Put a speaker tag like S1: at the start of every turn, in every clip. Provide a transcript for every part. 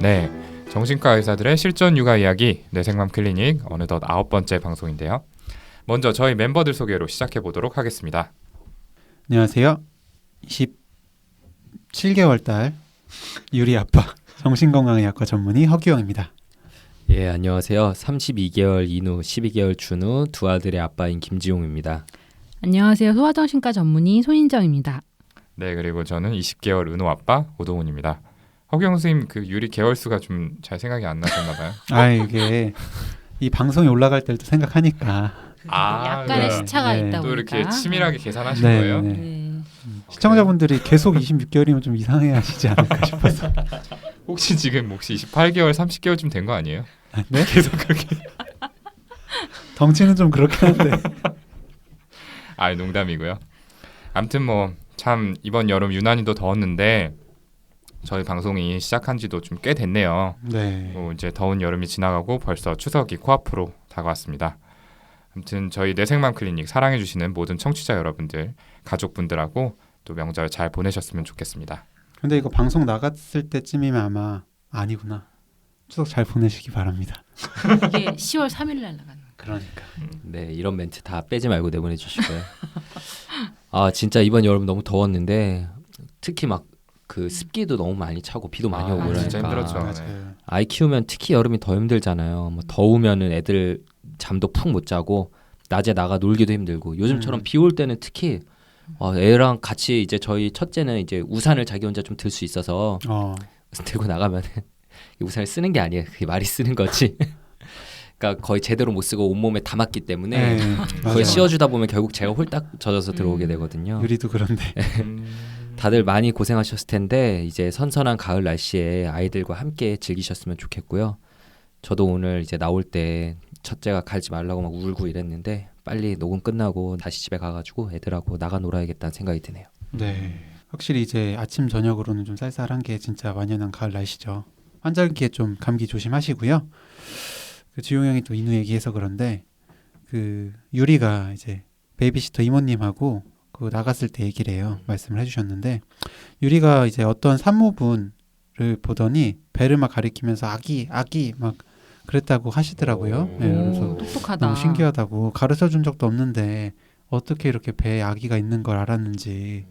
S1: 네, 정신과 의사들의 실전 육아 이야기 뇌생맘 클리닉 어느덧 아홉 번째 방송인데요. 먼저 저희 멤버들 소개로 시작해 보도록 하겠습니다.
S2: 안녕하세요. 27개월 달 유리 아빠 정신건강의학과 전문의 허기영입니다.
S3: 예, 안녕하세요. 32개월 인후, 12개월 준후 두 아들의 아빠인 김지용입니다.
S4: 안녕하세요. 소아정신과 전문의 손인정입니다.
S1: 네, 그리고 저는 20개월 은호 아빠 오동훈입니다. 허경 선생님 그 유리 개월 수가 좀 잘 생각이 안 나셨나 봐요.
S2: 아 이게 이 방송이 올라갈 때도 생각하니까
S1: 아,
S4: 약간의
S1: 네.
S4: 시차가
S2: 네.
S4: 있다
S1: 또
S4: 보니까
S1: 이렇게 치밀하게 계산하신
S2: 네,
S1: 거예요?
S2: 네.
S4: 네.
S2: 시청자분들이 계속 26개월이면 좀 이상해하시지 않을까 싶어서.
S1: 혹시 지금 혹시 28개월, 30개월쯤 된 거 아니에요?
S2: 네?
S1: 계속 그렇게.
S2: 덩치는 좀 그렇긴 한데.
S1: 아, 농담이고요. 아무튼 뭐 참 이번 여름 유난히도 더웠는데 저희 방송이 시작한 지도 좀 꽤 됐네요.
S2: 네.
S1: 뭐 이제 더운 여름이 지나가고 벌써 추석이 코앞으로 다가왔습니다. 아무튼 저희 내생맘 클리닉 사랑해 주시는 모든 청취자 여러분들, 가족분들하고 또 명절 잘 보내셨으면 좋겠습니다.
S2: 근데 이거 방송 나갔을 때쯤이면 아마 아니구나. 추석 잘 보내시기 바랍니다.
S4: 이게 10월 3일 날 나가는.
S2: 그러니까.
S3: 네, 이런 멘트 다 빼지 말고 내보내 주시고요. 아, 진짜 이번 여름 너무 더웠는데 특히 막 그 습기도 너무 많이 차고 비도 많이
S1: 아,
S3: 오고
S1: 진짜
S3: 그러니까
S1: 힘들었죠. 네.
S2: 맞아요.
S3: 아이 키우면 특히 여름이 더 힘들잖아요. 뭐 더우면은 애들 잠도 푹 못 자고 낮에 나가 놀기도 힘들고 요즘처럼
S2: 음.
S3: 비올 때는 특히 어, 애랑 같이 이제 저희 첫째는 이제 우산을 자기 혼자 좀 들 수 있어서
S2: 어.
S3: 들고 나가면은 이 우산을 쓰는 게 아니에요. 그게 말이 쓰는 거지. 그러니까 거의 제대로 못 쓰고 온몸에 담았기 때문에
S2: 네.
S3: 그걸
S2: 맞아요.
S3: 씌워주다 보면 결국 제가 홀딱 젖어서 들어오게
S4: 음.
S3: 되거든요.
S2: 유리도 그런데.
S1: 음,
S3: 다들 많이 고생하셨을 텐데 이제 선선한 가을 날씨에 아이들과 함께 즐기셨으면 좋겠고요. 저도 오늘 이제 나올 때 첫째가 갈지 말라고 막 울고 이랬는데 빨리 녹음 끝나고 다시 집에 가가지고 애들하고 나가 놀아야겠다는 생각이 드네요.
S2: 네. 확실히 이제 아침 저녁으로는 좀 쌀쌀한 게 진짜 완연한 가을 날씨죠. 환절기에 좀 감기 조심하시고요. 그 지용 형이 또 인우 얘기해서 그런데 그 유리가 이제 베이비시터 이모님하고 그 나갔을 때 얘기를 해요. 말씀을 해주셨는데 유리가 이제 어떤 산모분을 보더니 막 가리키면서 아기 아기 막 그랬다고 하시더라고요.
S3: 오.
S2: 네, 그래서
S4: 오, 똑똑하다.
S2: 너무 신기하다고 가르쳐 준 적도 없는데 어떻게 이렇게 배에 아기가 있는 걸 알았는지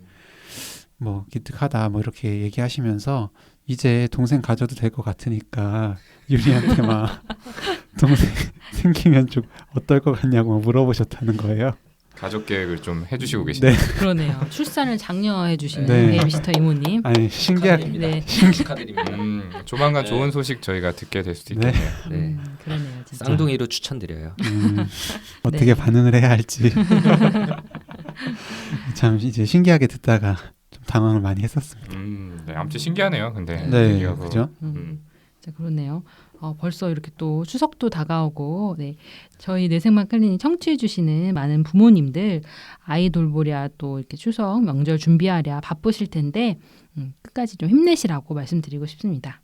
S2: 뭐 기특하다 뭐 이렇게 얘기하시면서 이제 동생 가져도 될 것 같으니까 유리한테 막 동생 생기면 좀 어떨 것 같냐고 막 물어보셨다는 거예요.
S1: 가족 계획을 좀 해주시고 계시네요.
S2: 네,
S4: 그러네요. 출산을 장려해 주시는
S2: 네.
S4: 베이비시터 이모님.
S2: 아니 신기하게
S4: 네.
S3: 축하드립니다.
S1: 음, 조만간
S3: 네.
S1: 좋은 소식 저희가 듣게 될 수도
S2: 네.
S1: 있겠네요.
S3: 네.
S4: 음, 그러네요. 진짜.
S3: 쌍둥이로 추천드려요.
S2: 음, 어떻게
S4: 네.
S2: 반응을 해야 할지 참 이제 신기하게 듣다가 좀 당황을 많이 했었습니다.
S1: 음, 네, 아무튼 신기하네요. 근데
S2: 네,
S1: 그거.
S2: 그죠?
S4: 음.
S1: 음.
S4: 자, 그렇네요. 어, 벌써 이렇게 또 추석도 다가오고, 네. 저희 내생맘 클리닉 청취해 주시는 많은 부모님들, 아이 돌보랴 또 이렇게 추석, 명절 준비하랴 바쁘실 텐데, 음, 끝까지 좀 힘내시라고 말씀드리고 싶습니다.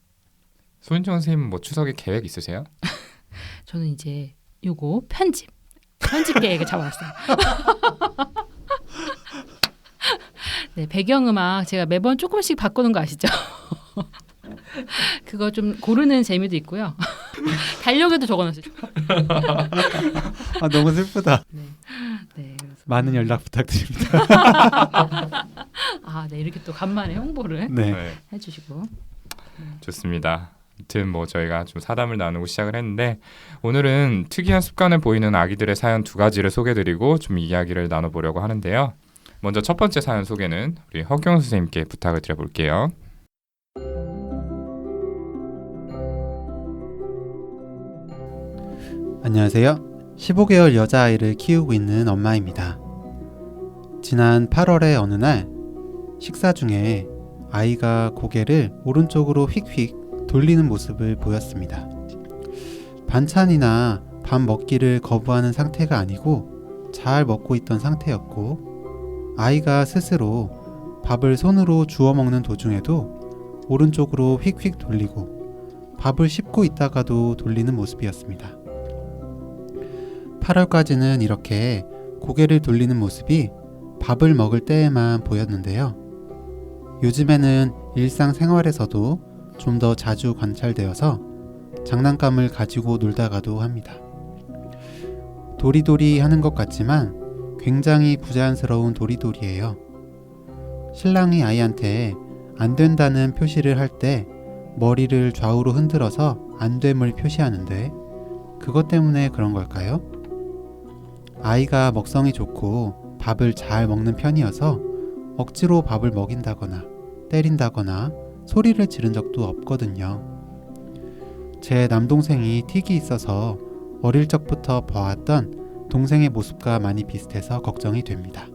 S1: 소인정 선생님 뭐 추석에 계획 있으세요?
S4: 저는 이제 요거 편집, 편집 계획을 잡아놨어요. 네, 배경음악 제가 매번 조금씩 바꾸는 거 아시죠? 그거 좀 고르는 재미도 있고요. 달력에도 적어놨어요.
S2: 아 너무 슬프다.
S4: 네, 네. 그래서
S2: 많은 연락 부탁드립니다.
S4: 아, 네 이렇게 또 간만에 홍보를
S2: 네.
S1: 네.
S4: 해주시고
S1: 좋습니다. 아무튼 뭐 저희가 좀 사담을 나누고 시작을 했는데 오늘은 특이한 습관을 보이는 아기들의 사연 두 가지를 소개드리고 좀 이야기를 나눠보려고 하는데요. 먼저 첫 번째 사연 소개는 우리 허경 선생님께 부탁을 드려볼게요.
S2: 안녕하세요. 15개월 여자아이를 키우고 있는 엄마입니다. 지난 8월의 어느 날 식사 중에 아이가 고개를 오른쪽으로 휙휙 돌리는 모습을 보였습니다. 반찬이나 밥 먹기를 거부하는 상태가 아니고 잘 먹고 있던 상태였고 아이가 스스로 밥을 손으로 주워 먹는 도중에도 오른쪽으로 휙휙 돌리고 밥을 씹고 있다가도 돌리는 모습이었습니다. 8월까지는 이렇게 고개를 돌리는 모습이 밥을 먹을 때에만 보였는데요. 요즘에는 일상생활에서도 좀 더 자주 관찰되어서 장난감을 가지고 놀다가도 합니다. 도리도리 하는 것 같지만 굉장히 부자연스러운 도리도리예요. 신랑이 아이한테 안 된다는 표시를 할 때 머리를 좌우로 흔들어서 안 됨을 표시하는데 그것 때문에 그런 걸까요? 아이가 먹성이 좋고 밥을 잘 먹는 편이어서 억지로 밥을 먹인다거나 때린다거나 소리를 지른 적도 없거든요. 제 남동생이 틱이 있어서 어릴 적부터 봐왔던 동생의 모습과 많이 비슷해서 걱정이 됩니다.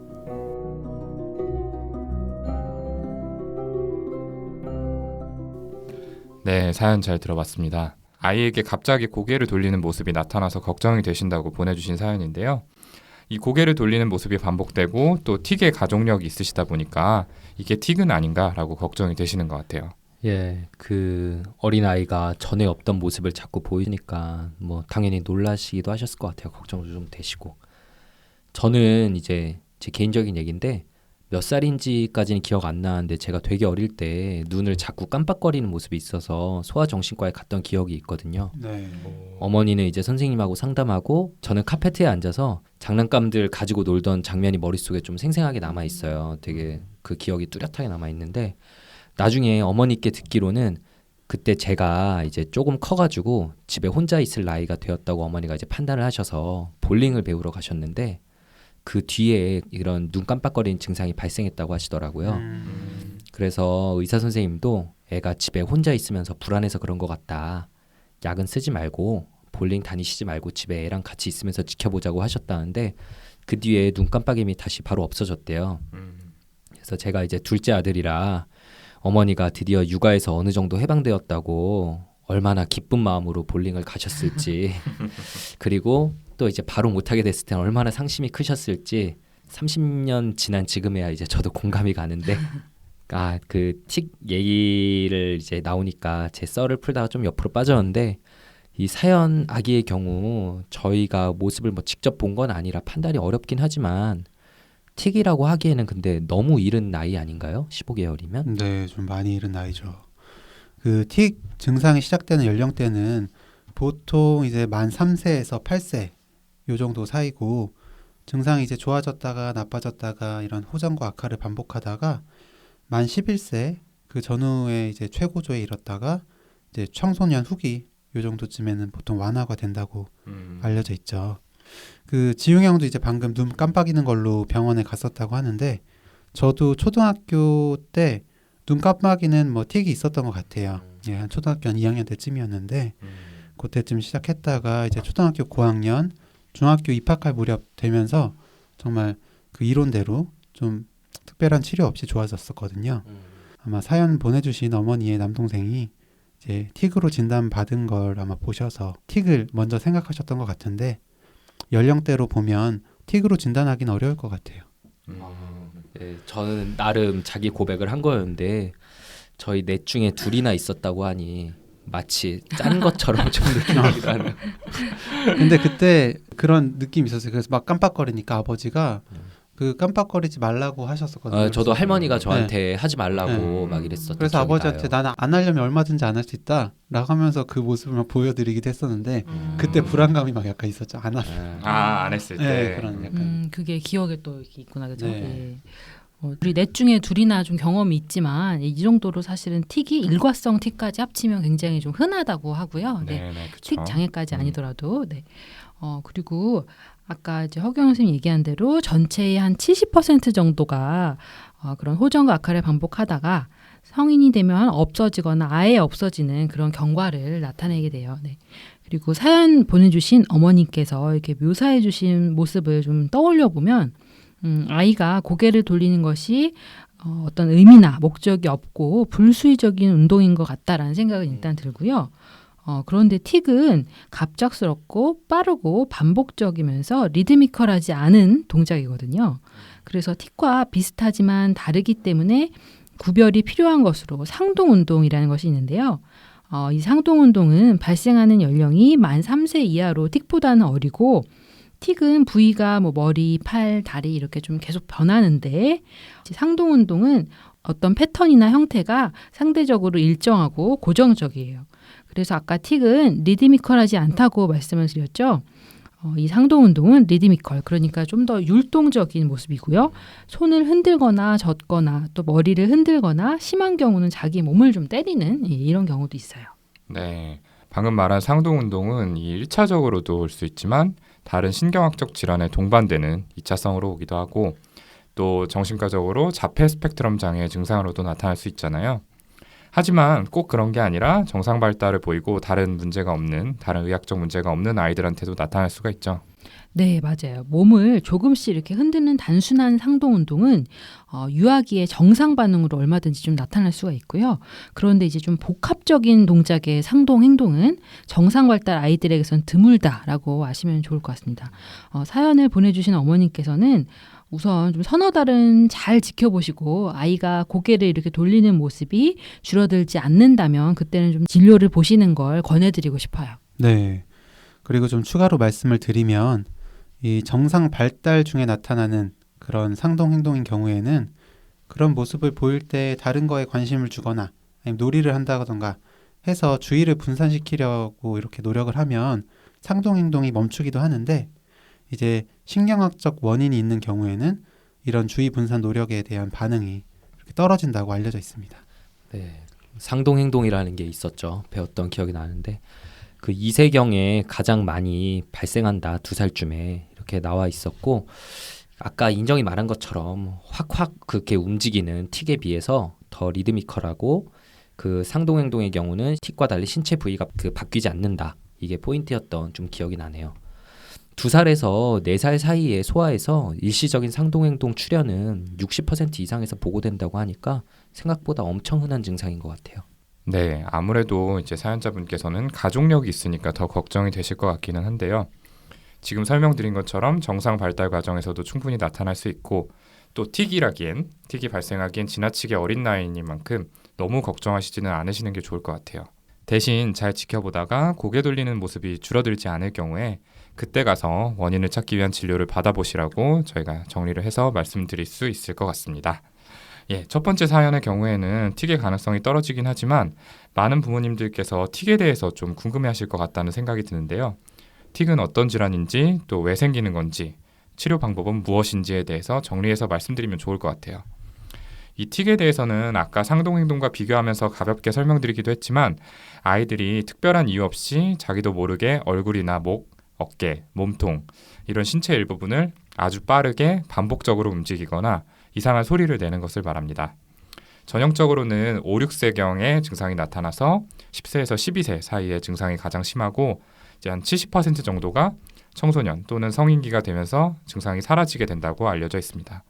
S1: 네, 사연 잘 들어봤습니다. 아이에게 갑자기 고개를 돌리는 모습이 나타나서 걱정이 되신다고 보내주신 사연인데요. 이 고개를 돌리는 모습이 반복되고 또 틱의 가족력이 있으시다 보니까 이게 틱은 아닌가라고 걱정이 되시는 것 같아요.
S3: 예, 그 어린 아이가 전에 없던 모습을 자꾸 보이니까 뭐 당연히 놀라시기도 하셨을 것 같아요. 걱정도 좀 되시고. 저는 이제 제 개인적인 얘기인데 몇 살인지까지는 기억 안 나는데 제가 되게 어릴 때 눈을 자꾸 깜빡거리는 모습이 있어서 소아정신과에 갔던 기억이 있거든요.
S2: 네.
S3: 어머니는 이제 선생님하고 상담하고 저는 카페트에 앉아서 장난감들 가지고 놀던 장면이 머릿속에 좀 생생하게 남아 있어요. 되게 그 기억이 뚜렷하게 남아 있는데 나중에 어머니께 듣기로는 그때 제가 이제 조금 커가지고 집에 혼자 있을 나이가 되었다고 어머니가 이제 판단을 하셔서 볼링을 배우러 가셨는데 그 뒤에 이런 눈 깜빡거리는 증상이 발생했다고 하시더라고요.
S2: 음,
S3: 그래서 의사 선생님도 애가 집에 혼자 있으면서 불안해서 그런 것 같다. 약은 쓰지 말고 볼링 다니시지 말고 집에 애랑 같이 있으면서 지켜보자고 하셨다는데 그 뒤에 눈 깜빡임이 다시 바로 없어졌대요. 그래서 제가 이제 둘째 아들이라 어머니가 드디어 육아에서 어느 정도 해방되었다고 얼마나 기쁜 마음으로 볼링을 가셨을지 그리고 또 이제 바로 못하게 됐을 때는 얼마나 상심이 크셨을지 30년 지난 지금에야 이제 저도 공감이 가는데 아 그 틱 얘기를 이제 나오니까 제 썰을 풀다가 좀 옆으로 빠졌는데 이 사연 아기의 경우 저희가 모습을 뭐 직접 본 건 아니라 판단이 어렵긴 하지만 틱이라고 하기에는 근데 너무 이른 나이 아닌가요? 15개월이면?
S2: 네, 좀 많이 이른 나이죠. 그 틱 증상이 시작되는 연령대는 보통 이제 만 3세에서 8세 요 정도 사이고 증상이 이제 좋아졌다가 나빠졌다가 이런 호전과 악화를 반복하다가 만 11세 그 전후에 이제 최고조에 이뤘다가 이제 청소년 후기 요 정도쯤에는 보통 완화가 된다고
S1: 음.
S2: 알려져 있죠. 그 지용 형도 이제 방금 눈 깜빡이는 걸로 병원에 갔었다고 하는데 저도 초등학교 때 눈 깜빡이는 뭐 틱이 있었던 것 같아요. 예, 한 초등학교 한 2학년 때쯤이었는데
S1: 음.
S2: 그때쯤 시작했다가 이제 초등학교 고학년, 중학교 입학할 무렵 되면서 정말 그 이론대로 좀 특별한 치료 없이 좋아졌었거든요. 아마 사연 보내주신 어머니의 남동생이 이제 틱으로 진단 받은 걸 아마 보셔서 틱을 먼저 생각하셨던 것 같은데 연령대로 보면 틱으로 진단하기는 어려울 것 같아요.
S1: 음.
S3: 네, 저는 나름 자기 고백을 한 거였는데 저희 넷 중에 둘이나 있었다고 하니 마치 짠 것처럼 좀 느껴지기도 하네요.
S2: 근데 그때 그런 느낌이 있었어요. 그래서 막 깜빡거리니까 아버지가 그 깜빡거리지 말라고 하셨었거든요.
S3: 아, 저도
S2: 그래서
S3: 할머니가 저한테 하지 말라고
S1: 네.
S3: 막 이랬었던
S2: 그래서 아버지한테. 나는 안 하려면 얼마든지 안 할 수 있다 라고 하면서 그 모습을 막 보여드리기도 했었는데 그때 불안감이 막 약간 있었죠. 안 하면.
S3: 아,
S1: 아, 안 했을 때.
S2: 네, 그런 약간.
S4: 음, 그게 기억에 또 있구나 그죠?
S2: 네.
S4: 우리 넷 중에 둘이나 좀 경험이 있지만 이 정도로 사실은 틱이 일과성 틱까지 합치면 굉장히 좀 흔하다고 하고요. 네.
S1: 네, 네.
S4: 틱 장애까지
S1: 음.
S4: 아니더라도 네. 어 그리고 아까 이제 허경 선생님 얘기한 대로 전체의 한 70% 정도가 어, 그런 호전과 악화를 반복하다가 성인이 되면 없어지거나 아예 없어지는 그런 경과를 나타내게 돼요. 네. 그리고 사연 보내주신 어머니께서 이렇게 묘사해주신 모습을 좀 떠올려 보면 음, 아이가 고개를 돌리는 것이 어, 어떤 의미나 목적이 없고 불수의적인 운동인 것 같다라는 생각은 일단 들고요. 어, 그런데 틱은 갑작스럽고 빠르고 반복적이면서 리드미컬하지 않은 동작이거든요. 그래서 틱과 비슷하지만 다르기 때문에 구별이 필요한 것으로 상동 운동이라는 것이 있는데요. 어, 이 상동 운동은 발생하는 연령이 만 3세 이하로 틱보다는 어리고 틱은 부위가 뭐 머리, 팔, 다리 이렇게 좀 계속 변하는데 상동 운동은 어떤 패턴이나 형태가 상대적으로 일정하고 고정적이에요. 그래서 아까 틱은 리드미컬하지 않다고 말씀을 드렸죠. 어, 이 상동 운동은 리드미컬, 그러니까 좀 더 율동적인 모습이고요. 손을 흔들거나 젓거나 또 머리를 흔들거나 심한 경우는 자기 몸을 좀 때리는 이- 이런 경우도 있어요.
S1: 네. 방금 말한 상동 운동은 이 1차적으로도 올 수 있지만 다른 신경학적 질환에 동반되는 2차성으로 오기도 하고 또 정신과적으로 자폐 스펙트럼 장애 증상으로도 나타날 수 있잖아요. 하지만 꼭 그런 게 아니라 정상 발달을 보이고 다른 문제가 없는 다른 의학적 문제가 없는 아이들한테도 나타날 수가 있죠.
S4: 네, 맞아요. 몸을 조금씩 이렇게 흔드는 단순한 상동 운동은 어, 유아기의 정상 반응으로 얼마든지 좀 나타날 수가 있고요. 그런데 이제 좀 복합적인 동작의 상동 행동은 정상 발달 아이들에게선 드물다라고 아시면 좋을 것 같습니다. 어, 사연을 보내주신 어머님께서는 우선 좀 서너 달은 잘 지켜보시고 아이가 고개를 이렇게 돌리는 모습이 줄어들지 않는다면 그때는 좀 진료를 보시는 걸 권해드리고 싶어요.
S2: 네. 그리고 좀 추가로 말씀을 드리면 이 정상 발달 중에 나타나는 그런 상동 행동인 경우에는 그런 모습을 보일 때 다른 거에 관심을 주거나 아니면 놀이를 한다던가 해서 주의를 분산시키려고 이렇게 노력을 하면 상동 행동이 멈추기도 하는데 이제 신경학적 원인이 있는 경우에는 이런 주의 분산 노력에 대한 반응이 이렇게 떨어진다고 알려져 있습니다.
S3: 네. 상동 행동이라는 게 있었죠. 배웠던 기억이 나는데 그 이세경에 가장 많이 발생한다 두 살쯤에 이렇게 나와 있었고 아까 인정이 말한 것처럼 확확 그렇게 움직이는 틱에 비해서 더 리드미컬하고 그 상동 행동의 경우는 틱과 달리 신체 부위가 그 바뀌지 않는다 이게 포인트였던 좀 기억이 나네요. 두 살에서 네 살 사이에 소아에서 일시적인 상동 행동 출현은 60% 이상에서 보고된다고 하니까 생각보다 엄청 흔한 증상인 것 같아요.
S1: 네, 아무래도 이제 사연자분께서는 가족력이 있으니까 더 걱정이 되실 것 같기는 한데요. 지금 설명드린 것처럼 정상 발달 과정에서도 충분히 나타날 수 있고 또 틱이라기엔 틱이 발생하기엔 지나치게 어린 나이니만큼 너무 걱정하시지는 않으시는 게 좋을 것 같아요. 대신 잘 지켜보다가 고개 돌리는 모습이 줄어들지 않을 경우에 그때 가서 원인을 찾기 위한 진료를 받아보시라고 저희가 정리를 해서 말씀드릴 수 있을 것 같습니다. 예, 첫 번째 사연의 경우에는 틱의 가능성이 떨어지긴 하지만 많은 부모님들께서 틱에 대해서 좀 궁금해하실 것 같다는 생각이 드는데요. 틱은 어떤 질환인지 또 왜 생기는 건지 치료 방법은 무엇인지에 대해서 정리해서 말씀드리면 좋을 것 같아요. 이 틱에 대해서는 아까 상동행동과 비교하면서 가볍게 설명드리기도 했지만 아이들이 특별한 이유 없이 자기도 모르게 얼굴이나 목, 어깨, 몸통 이런 신체 일부분을 아주 빠르게 반복적으로 움직이거나 이상한 소리를 내는 것을 말합니다. 전형적으로는 5, 6세경의 증상이 나타나서 10세에서 12세 사이에 증상이 가장 심하고 이제 한 70% 정도가 청소년 또는 성인기가 되면서 증상이 사라지게 된다고 알려져 있습니다.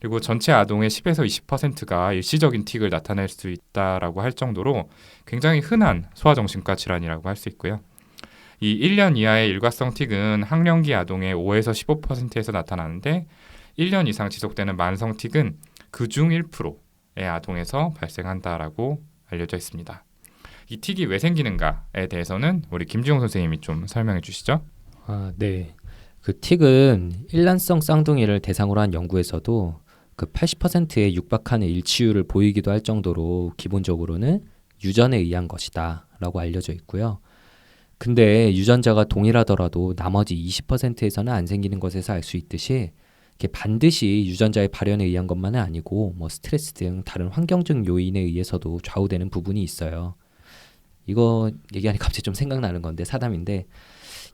S1: 그리고 전체 아동의 10에서 20%가 일시적인 틱을 나타낼 수 있다라고 할 정도로 굉장히 흔한 소아정신과 질환이라고 할 수 있고요. 이 1년 이하의 일과성 틱은 학령기 아동의 5에서 15%에서 나타나는데 1년 이상 지속되는 만성 틱은 그중 1%의 아동에서 발생한다라고 알려져 있습니다. 이 틱이 왜 생기는가에 대해서는 우리 김지용 선생님이 좀 설명해 주시죠.
S3: 아, 네. 그 틱은 일란성 쌍둥이를 대상으로 한 연구에서도 그 80%의 육박하는 일치율을 보이기도 할 정도로 기본적으로는 유전에 의한 것이다라고 알려져 있고요. 근데 유전자가 동일하더라도 나머지 20%에서는 안 생기는 것에서 알 수 있듯이 이게 반드시 유전자의 발현에 의한 것만은 아니고 뭐 스트레스 등 다른 환경적 요인에 의해서도 좌우되는 부분이 있어요. 이거 얘기하니까 갑자기 좀 생각나는 건데 사담인데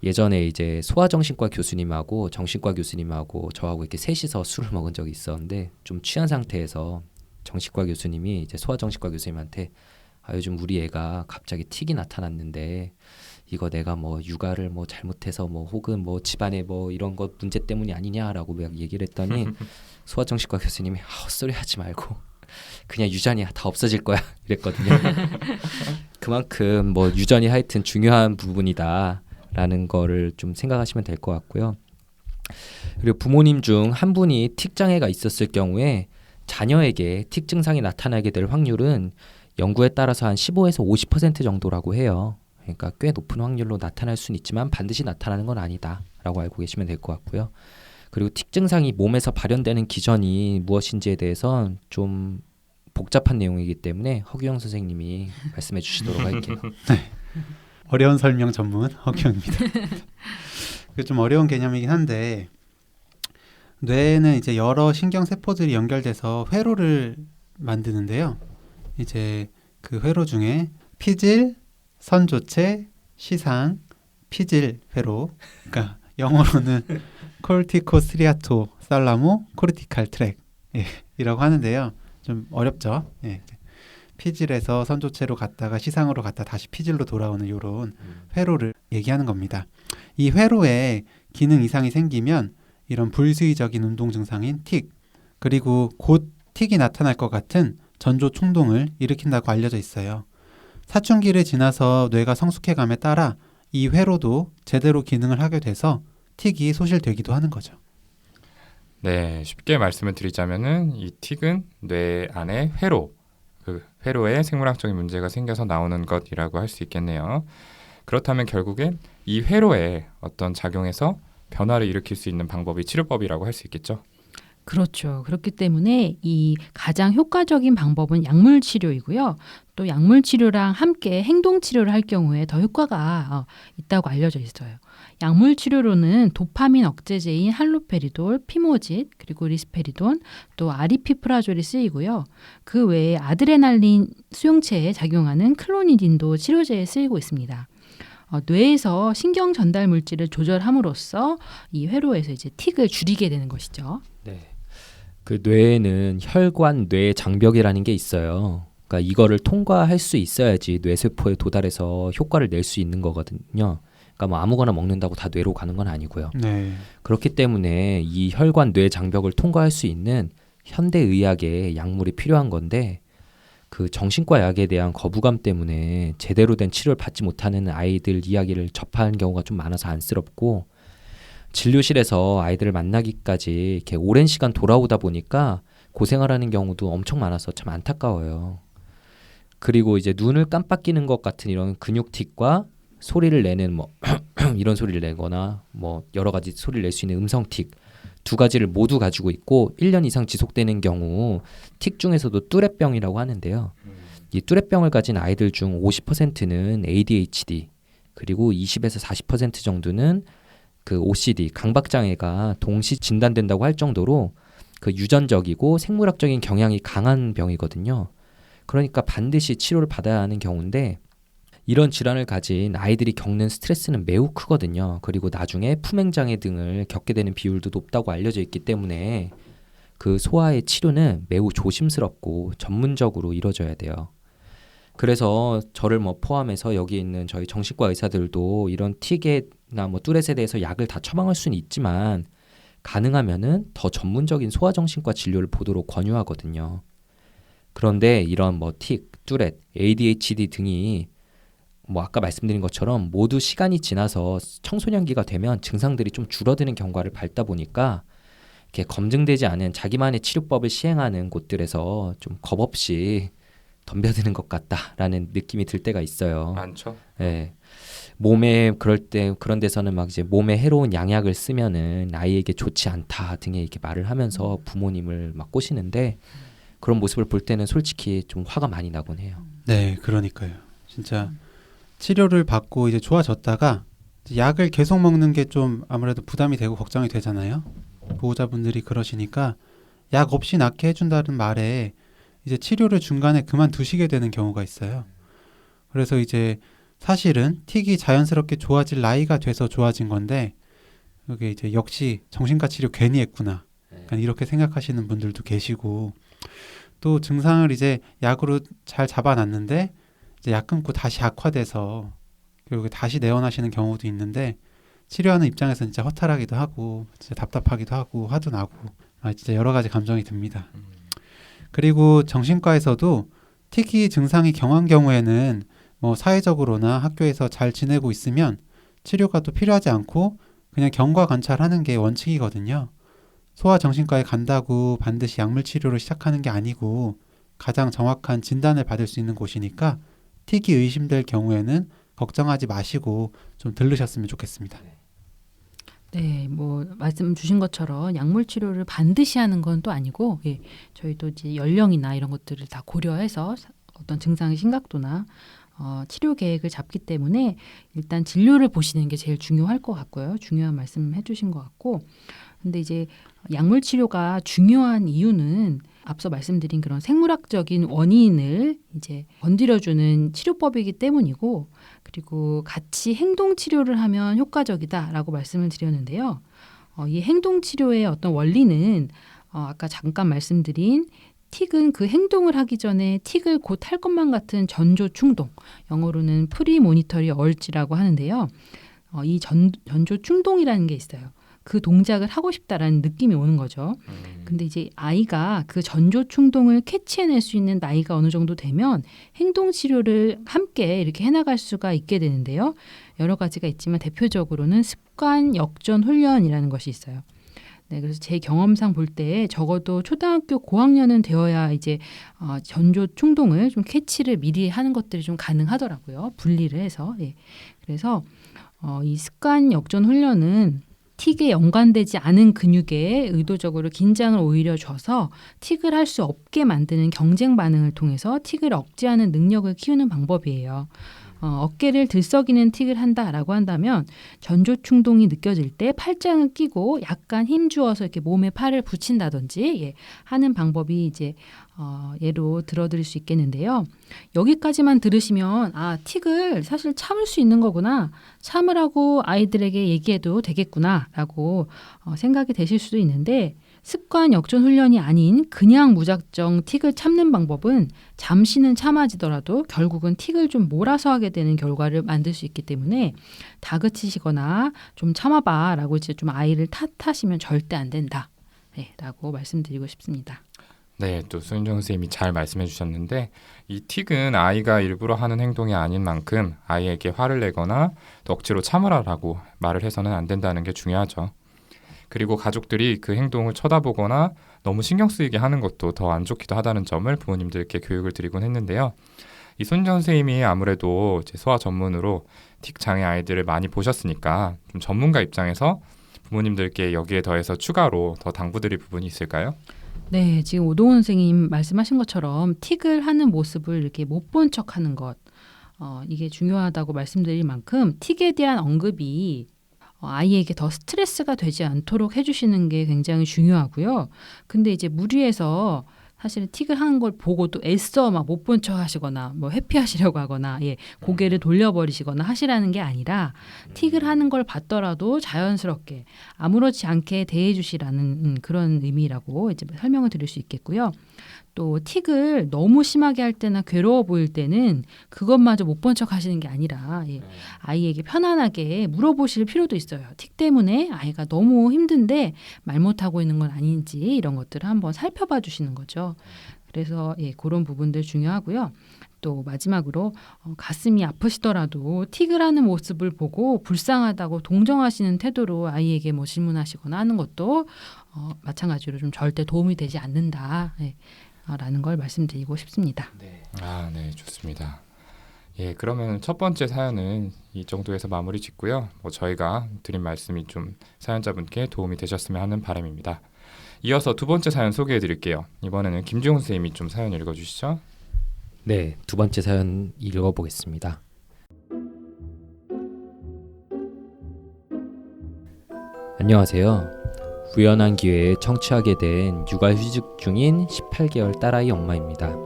S3: 예전에 이제 소아정신과 교수님하고 정신과 교수님하고 저하고 이렇게 셋이서 술을 먹은 적이 있었는데 좀 취한 상태에서 정신과 교수님이 이제 소아정신과 교수님한테 아 요즘 우리 애가 갑자기 틱이 나타났는데 이거 내가 뭐 육아를 뭐 잘못해서 뭐 혹은 뭐 집안에 뭐 이런 것 문제 때문이 아니냐라고 막 얘기를 했더니 소아정신과 교수님이 아, 헛소리 하지 말고 그냥 유전이야 다 없어질 거야 이랬거든요. 그만큼 뭐 유전이 하여튼 중요한 부분이다라는 거를 좀 생각하시면 될 것 같고요. 그리고 부모님 중 한 분이 틱 장애가 있었을 경우에 자녀에게 틱 증상이 나타나게 될 확률은 연구에 따라서 한 15에서 50% 정도라고 해요. 그러니까 꽤 높은 확률로 나타날 수는 있지만 반드시 나타나는 건 아니다라고 알고 계시면 될 것 같고요. 그리고 틱 증상이 몸에서 발현되는 기전이 무엇인지에 대해서 좀 복잡한 내용이기 때문에 허규영 선생님이 말씀해 주시도록 할게요.
S2: 어려운 설명 전문 허경입니다. 그좀 어려운 개념이긴 한데 뇌에는 이제 여러 신경 세포들이 연결돼서 회로를 만드는데요. 이제 그 회로 중에 피질, 선조체, 시상, 피질 회로, 그러니까 영어로는 콜티코스리아토 살라모 코르티칼 트랙 예, 이라고 하는데요. 좀 어렵죠. 예. 피질에서 선조체로 갔다가 시상으로 갔다 다시 피질로 돌아오는 요런 회로를 얘기하는 겁니다. 이 회로에 기능 이상이 생기면 이런 불수의적인 운동 증상인 틱 그리고 곧 틱이 나타날 것 같은 전조 충동을 일으킨다고 알려져 있어요. 사춘기를 지나서 뇌가 성숙해감에 따라 이 회로도 제대로 기능을 하게 돼서 틱이 소실되기도 하는 거죠.
S1: 네, 쉽게 말씀을 드리자면은 이 틱은 뇌 안에 회로, 그 회로에 생물학적인 문제가 생겨서 나오는 것이라고 할 수 있겠네요. 그렇다면 결국엔 이 회로에 어떤 작용해서 변화를 일으킬 수 있는 방법이 치료법이라고 할 수 있겠죠.
S4: 그렇죠. 그렇기 때문에 이 가장 효과적인 방법은 약물 치료이고요. 또 약물 치료랑 함께 행동 치료를 할 경우에 더 효과가 어, 있다고 알려져 있어요. 약물 치료로는 도파민 억제제인 할로페리돌, 피모짓, 그리고 리스페리돈, 또 아리피프라졸이 쓰이고요. 그 외에 아드레날린 수용체에 작용하는 클로니딘도 치료제에 쓰이고 있습니다. 어, 뇌에서 신경 전달 물질을 조절함으로써 이 회로에서 이제 틱을 줄이게 되는 것이죠.
S3: 네. 그 뇌에는 혈관 뇌 장벽이라는 게 있어요. 그러니까 이거를 통과할 수 있어야지 뇌세포에 도달해서 효과를 낼 수 있는 거거든요. 그러니까 뭐 아무거나 먹는다고 다 뇌로 가는 건 아니고요.
S2: 네.
S3: 그렇기 때문에 이 혈관 뇌 장벽을 통과할 수 있는 현대 의학의 약물이 필요한 건데 그 정신과 약에 대한 거부감 때문에 제대로 된 치료를 받지 못하는 아이들 이야기를 접하는 경우가 좀 많아서 안쓰럽고 진료실에서 아이들을 만나기까지 이렇게 오랜 시간 돌아오다 보니까 고생하라는 경우도 엄청 많아서 참 안타까워요. 그리고 이제 눈을 깜빡이는 것 같은 이런 근육틱과 소리를 내는 뭐 이런 소리를 내거나 뭐 여러 가지 소리를 낼 수 있는 음성틱 두 가지를 모두 가지고 있고 1년 이상 지속되는 경우 틱 중에서도 뚜레병이라고 하는데요. 이 뚜레병을 가진 아이들 중 50%는 ADHD 그리고 20에서 40% 정도는 그 OCD 강박 장애가 동시 진단된다고 할 정도로 그 유전적이고 생물학적인 경향이 강한 병이거든요. 그러니까 반드시 치료를 받아야 하는 경우인데 이런 질환을 가진 아이들이 겪는 스트레스는 매우 크거든요. 그리고 나중에 품행장애 등을 겪게 되는 비율도 높다고 알려져 있기 때문에 그 소아의 치료는 매우 조심스럽고 전문적으로 이루어져야 돼요. 그래서 저를 뭐 포함해서 여기 있는 저희 정신과 의사들도 이런 틱에나 뭐 뚜렛에 대해서 약을 다 처방할 수는 있지만 가능하면은 더 전문적인 소아정신과 진료를 보도록 권유하거든요. 그런데 이런 뭐 틱, 뚜렛, ADHD 등이 뭐 아까 말씀드린 것처럼 모두 시간이 지나서 청소년기가 되면 증상들이 좀 줄어드는 경과를 밟다 보니까 이렇게 검증되지 않은 자기만의 치료법을 시행하는 곳들에서 좀 겁없이 덤벼드는 것 같다라는 느낌이 들 때가 있어요.
S1: 많죠.
S3: 예. 몸에 그럴 때 그런 데서는 막 이제 몸에 해로운 양약을 쓰면은 아이에게 좋지 않다 등의 이렇게 말을 하면서 부모님을 막 꼬시는데 그런 모습을 볼 때는 솔직히 좀 화가 많이 나곤 해요.
S2: 네, 그러니까요. 진짜 치료를 받고 이제 좋아졌다가 약을 계속 먹는 게 좀 아무래도 부담이 되고 걱정이 되잖아요. 보호자분들이 그러시니까 약 없이 낫게 해준다는 말에 이제 치료를 중간에 그만두시게 되는 경우가 있어요. 그래서 이제 사실은 틱이 자연스럽게 좋아질 나이가 돼서 좋아진 건데 그게 이제 역시 정신과 치료 괜히 했구나. 약간 이렇게 생각하시는 분들도 계시고 또 증상을 이제 약으로 잘 잡아놨는데 이제 약 끊고 다시 악화돼서 결국에 다시 내원하시는 경우도 있는데 치료하는 입장에서는 진짜 허탈하기도 하고 진짜 답답하기도 하고 화도 나고 아 진짜 여러 가지 감정이 듭니다. 그리고 정신과에서도 특히 증상이 경한 경우에는 뭐 사회적으로나 학교에서 잘 지내고 있으면 치료가 또 필요하지 않고 그냥 경과 관찰하는 게 원칙이거든요. 소아 정신과에 간다고 반드시 약물 치료를 시작하는 게 아니고 가장 정확한 진단을 받을 수 있는 곳이니까 틱이 의심될 경우에는 걱정하지 마시고 좀 들르셨으면 좋겠습니다.
S4: 네, 뭐 말씀 주신 것처럼 약물 치료를 반드시 하는 건 또 아니고, 예, 저희도 이제 연령이나 이런 것들을 다 고려해서 사- 어떤 증상의 심각도나 어, 치료 계획을 잡기 때문에 일단 진료를 보시는 게 제일 중요할 것 같고요. 중요한 말씀 해주신 것 같고, 근데 이제 약물 치료가 중요한 이유는 앞서 말씀드린 그런 생물학적인 원인을 이제 건드려주는 치료법이기 때문이고, 그리고 같이 행동 치료를 하면 효과적이다라고 말씀을 드렸는데요. 어, 이 행동 치료의 어떤 원리는 어, 아까 잠깐 말씀드린 틱은 그 행동을 하기 전에 틱을 곧 할 것만 같은 전조 충동, 영어로는 프리 모니터리 얼지라고 하는데요. 어, 이 전, 전조 충동이라는 게 있어요. 그 동작을 하고 싶다라는 느낌이 오는 거죠. 근데 이제 아이가 그 전조 충동을 캐치해낼 수 있는 나이가 어느 정도 되면 행동 치료를 함께 이렇게 해나갈 수가 있게 되는데요. 여러 가지가 있지만 대표적으로는 습관 역전 훈련이라는 것이 있어요. 네, 그래서 제 경험상 볼 때 적어도 초등학교 고학년은 되어야 이제 어, 전조 충동을 좀 캐치를 미리 하는 것들이 좀 가능하더라고요. 분리를 해서. 예. 그래서 어, 이 습관 역전 훈련은 틱에 연관되지 않은 근육에 의도적으로 긴장을 오히려 줘서 틱을 할 수 없게 만드는 경쟁 반응을 통해서 틱을 억제하는 능력을 키우는 방법이에요. 어, 어깨를 들썩이는 틱을 한다라고 한다면 전조 충동이 느껴질 때 팔짱을 끼고 약간 힘 주어서 이렇게 몸에 팔을 붙인다든지 예, 하는 방법이 이제 어, 예로 들어드릴 수 있겠는데요. 여기까지만 들으시면 아 틱을 사실 참을 수 있는 거구나 참으라고 아이들에게 얘기해도 되겠구나라고 어, 생각이 되실 수도 있는데 습관 역전 훈련이 아닌 그냥 무작정 틱을 참는 방법은 잠시는 참아지더라도 결국은 틱을 좀 몰아서 하게 되는 결과를 만들 수 있기 때문에 다그치시거나 좀 참아봐라고 이제 좀 아이를 탓하시면 절대 안 된다. 네, 라고 말씀드리고 싶습니다.
S1: 네, 또 수인정 선생님이 잘 말씀해 주셨는데 이 틱은 아이가 일부러 하는 행동이 아닌 만큼 아이에게 화를 내거나 또 억지로 참으라라고 말을 해서는 안 된다는 게 중요하죠. 그리고 가족들이 그 행동을 쳐다보거나 너무 신경 쓰이게 하는 것도 더 안 좋기도 하다는 점을 부모님들께 교육을 드리곤 했는데요. 이 손정 선생님이 아무래도 이제 소아 전문으로 틱 장애 아이들을 많이 보셨으니까 좀 전문가 입장에서 부모님들께 여기에 더해서 추가로 더 당부드릴 부분이 있을까요?
S4: 네, 지금 오동훈 선생님 말씀하신 것처럼 틱을 하는 모습을 이렇게 못 본 척하는 것, 어, 이게 중요하다고 말씀드릴 만큼 틱에 대한 언급이 어, 아이에게 더 스트레스가 되지 않도록 해주시는 게 굉장히 중요하고요. 근데 이제 무리해서 사실 틱을 하는 걸 보고 또 애써 막 못 본 척 하시거나 뭐 회피하시려고 하거나 예 고개를 돌려버리시거나 하시라는 게 아니라 틱을 하는 걸 봤더라도 자연스럽게 아무렇지 않게 대해 주시라는 음, 그런 의미라고 이제 설명을 드릴 수 있겠고요. 또 틱을 너무 심하게 할 때나 괴로워 보일 때는 그것마저 못 본 척 하시는 게 아니라 예, 아이에게 편안하게 물어보실 필요도 있어요. 틱 때문에 아이가 너무 힘든데 말 못하고 있는 건 아닌지 이런 것들을 한번 살펴봐 주시는 거죠. 그래서 예, 그런 부분들 중요하고요. 또 마지막으로 어, 가슴이 아프시더라도 틱을 하는 모습을 보고 불쌍하다고 동정하시는 태도로 아이에게 뭐 질문하시거나 하는 것도 어, 마찬가지로 좀 절대 도움이 되지 않는다. 예, 어, 라는 걸 말씀드리고 싶습니다.
S1: 아, 네, 좋습니다. 예, 그러면 첫 번째 사연은 이 정도에서 마무리 짓고요. 뭐 저희가 드린 말씀이 좀 사연자분께 도움이 되셨으면 하는 바람입니다. 이어서 두 번째 사연 소개해 드릴게요. 이번에는 김지용 선생님이 좀 사연 읽어 주시죠.
S3: 네, 두 번째 사연 읽어 보겠습니다. 안녕하세요. 우연한 기회에 청취하게 된 육아휴직 중인 18개월 딸아이 엄마입니다.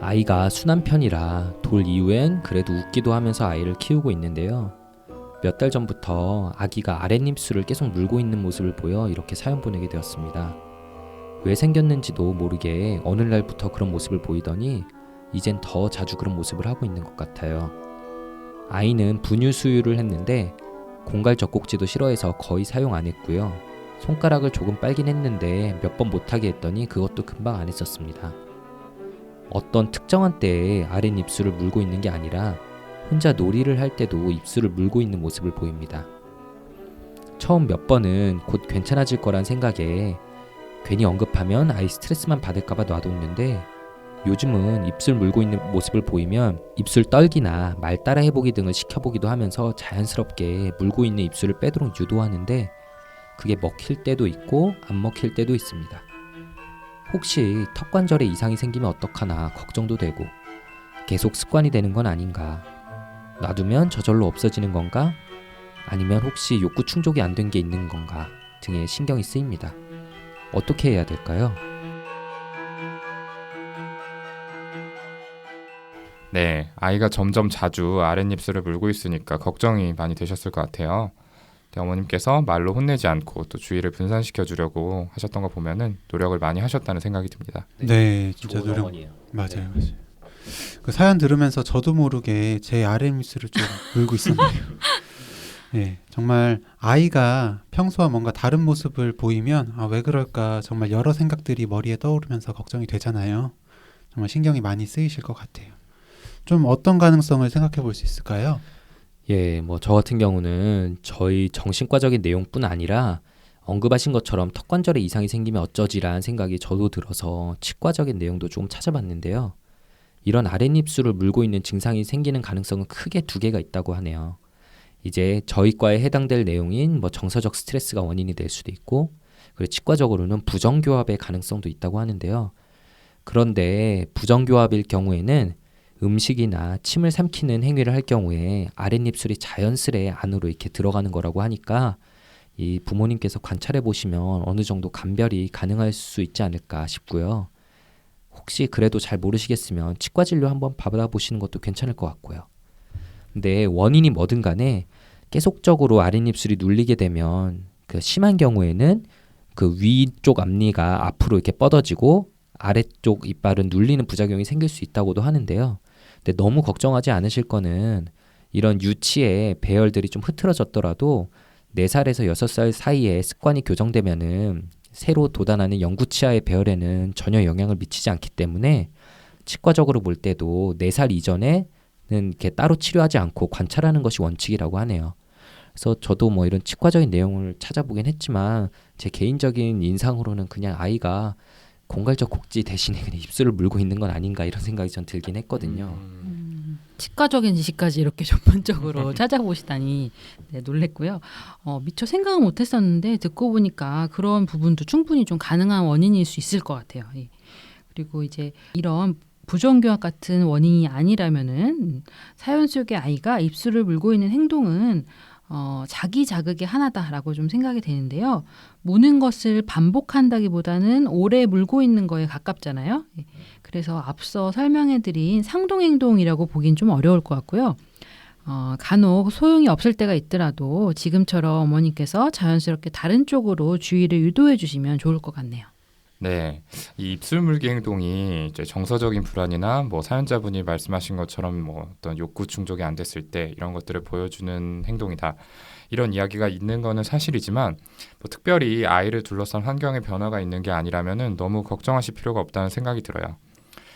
S3: 아이가 순한 편이라 돌 이후엔 그래도 웃기도 하면서 아이를 키우고 있는데요. 몇 달 전부터 아기가 아랫입술을 계속 물고 있는 모습을 보여 이렇게 사연 보내게 되었습니다. 왜 생겼는지도 모르게 어느 날부터 그런 모습을 보이더니 이젠 더 자주 그런 모습을 하고 있는 것 같아요. 아이는 분유 수유를 했는데 공갈 젖꼭지도 싫어해서 거의 사용 안 했고요. 손가락을 조금 빨긴 했는데 몇 번 못하게 했더니 그것도 금방 안 했었습니다. 어떤 특정한 때에 아랫 입술을 물고 있는 게 아니라 혼자 놀이를 할 때도 입술을 물고 있는 모습을 보입니다. 처음 몇 번은 곧 괜찮아질 거란 생각에 괜히 언급하면 아이 스트레스만 받을까봐 놔뒀는데 요즘은 입술 물고 있는 모습을 보이면 입술 떨기나 말 따라 해보기 등을 시켜보기도 하면서 자연스럽게 물고 있는 입술을 빼도록 유도하는데 그게 먹힐 때도 있고 안 먹힐 때도 있습니다. 혹시 턱 관절에 이상이 생기면 어떡하나 걱정도 되고 계속 습관이 되는 건 아닌가 놔두면 저절로 없어지는 건가 아니면 혹시 욕구 충족이 안 된 게 있는 건가 등에 신경이 쓰입니다. 어떻게 해야 될까요?
S1: 네, 아이가 점점 자주 아랫입술을 물고 있으니까 걱정이 많이 되셨을 것 같아요. 근데 어머님께서 말로 혼내지 않고 또 주의를 분산시켜 주려고 하셨던 거 보면은 노력을 많이 하셨다는 생각이 듭니다.
S2: 네, 진짜
S3: 좋은
S2: 노력
S3: 어머니예요.
S2: 맞아요,
S3: 네.
S2: 맞아요. 그 사연 들으면서 저도 모르게 제 아랫입술을 좀 물고 있었네요. 네, 정말 아이가 평소와 뭔가 다른 모습을 보이면 아, 왜 그럴까 정말 여러 생각들이 머리에 떠오르면서 걱정이 되잖아요. 정말 신경이 많이 쓰이실 것 같아요. 좀 어떤 가능성을 생각해 볼 수 있을까요?
S3: 예, 뭐 저 같은 경우는 저희 정신과적인 내용뿐 아니라 언급하신 것처럼 턱 관절에 이상이 생기면 어쩌지라는 생각이 저도 들어서 치과적인 내용도 조금 찾아봤는데요. 이런 아랫입술을 물고 있는 증상이 생기는 가능성은 크게 두 개가 있다고 하네요. 이제 저희 과에 해당될 내용인 뭐 정서적 스트레스가 원인이 될 수도 있고, 그리고 치과적으로는 부정교합의 가능성도 있다고 하는데요. 그런데 부정교합일 경우에는 음식이나 침을 삼키는 행위를 할 경우에 아랫입술이 자연스레 안으로 이렇게 들어가는 거라고 하니까 이 부모님께서 관찰해 보시면 어느 정도 감별이 가능할 수 있지 않을까 싶고요. 혹시 그래도 잘 모르시겠으면 치과 진료 한번 받아보시는 것도 괜찮을 것 같고요. 근데 원인이 뭐든 간에 계속적으로 아랫입술이 눌리게 되면 그 심한 경우에는 그 위쪽 앞니가 앞으로 이렇게 뻗어지고 아래쪽 이빨은 눌리는 부작용이 생길 수 있다고도 하는데요. 근데 너무 걱정하지 않으실 거는 이런 유치의 배열들이 좀 흐트러졌더라도 4살에서 6살 사이에 습관이 교정되면은 새로 돋아나는 영구치아의 배열에는 전혀 영향을 미치지 않기 때문에 치과적으로 볼 때도 4살 이전에는 이렇게 따로 치료하지 않고 관찰하는 것이 원칙이라고 하네요. 그래서 저도 뭐 이런 치과적인 내용을 찾아보긴 했지만 제 개인적인 인상으로는 그냥 아이가 공갈적 곡지 대신에 그냥 입술을 물고 있는 건 아닌가 이런 생각이 전 들긴 했거든요.
S4: 음, 치과적인 지식까지 이렇게 전문적으로 찾아보시다니 네, 놀랬고요. 어, 미처 생각은 못했었는데 듣고 보니까 그런 부분도 충분히 좀 가능한 원인일 수 있을 것 같아요. 예. 그리고 이제 이런 부정교합 같은 원인이 아니라면은 사연 속의 아이가 입술을 물고 있는 행동은 어, 자기 자극의 하나다라고 좀 생각이 되는데요. 무는 것을 반복한다기보다는 오래 물고 있는 거에 가깝잖아요. 예. 그래서 앞서 설명해드린 상동행동이라고 보긴 좀 어려울 것 같고요. 어, 간혹 소용이 없을 때가 있더라도 지금처럼 어머니께서 자연스럽게 다른 쪽으로 주의를 유도해 주시면 좋을 것 같네요.
S1: 네, 이 입술 물기 행동이 이제 정서적인 불안이나 뭐 사연자분이 말씀하신 것처럼 뭐 어떤 욕구 충족이 안 됐을 때 이런 것들을 보여주는 행동이다. 이런 이야기가 있는 거는 사실이지만 뭐 특별히 아이를 둘러싼 환경의 변화가 있는 게 아니라면은 너무 걱정하실 필요가 없다는 생각이 들어요.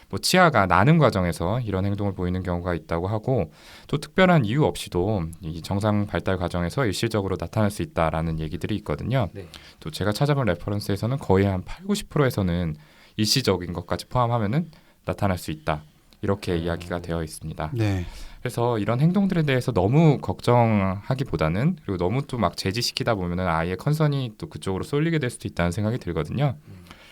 S1: 뭐 치아가 나는 과정에서 이런 행동을 보이는 경우가 있다고 하고 또 특별한 이유 없이도 이 정상 발달 과정에서 일시적으로 나타날 수 있다라는 얘기들이 있거든요.
S3: 네.
S1: 또 제가 찾아본 레퍼런스에서는 거의 한 8, 90%에서는 일시적인 것까지 포함하면은 나타날 수 있다. 이렇게
S3: 음.
S1: 이야기가 되어 있습니다.
S2: 네,
S1: 그래서 이런 행동들에 대해서 너무 걱정하기보다는 그리고 너무 또 막 제지시키다 보면은 아이의 컨선이 또 그쪽으로 쏠리게 될 수도 있다는 생각이 들거든요.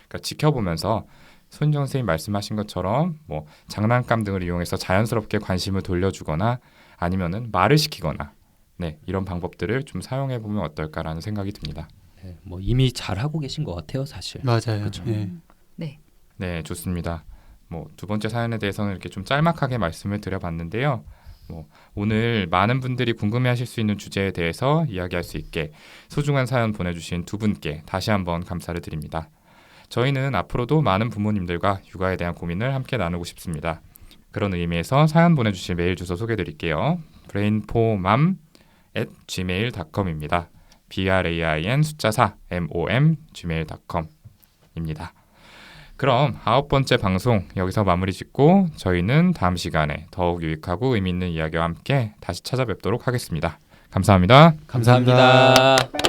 S1: 그러니까 지켜보면서 손정 선생님 말씀하신 것처럼 뭐 장난감 등을 이용해서 자연스럽게 관심을 돌려주거나 아니면은 말을 시키거나 네 이런 방법들을 좀 사용해 보면 어떨까라는 생각이 듭니다.
S3: 네, 뭐 이미 잘 하고 계신 것 같아요, 사실.
S2: 맞아요. 예.
S4: 네.
S1: 네, 좋습니다. 뭐 두 번째 사연에 대해서는 이렇게 좀 짤막하게 말씀을 드려봤는데요. 뭐 오늘 많은 분들이 궁금해하실 수 있는 주제에 대해서 이야기할 수 있게 소중한 사연 보내주신 두 분께 다시 한번 감사를 드립니다. 저희는 앞으로도 많은 부모님들과 육아에 대한 고민을 함께 나누고 싶습니다. 그런 의미에서 사연 보내주실 메일 주소 소개드릴게요. brainformam at gmail.com입니다. b r a i n 숫자 4 m o m gmail.com입니다. 그럼 아홉 번째 방송 여기서 마무리 짓고 저희는 다음 시간에 더욱 유익하고 의미 있는 이야기와 함께 다시 찾아뵙도록 하겠습니다. 감사합니다.
S2: 감사합니다.
S3: 감사합니다.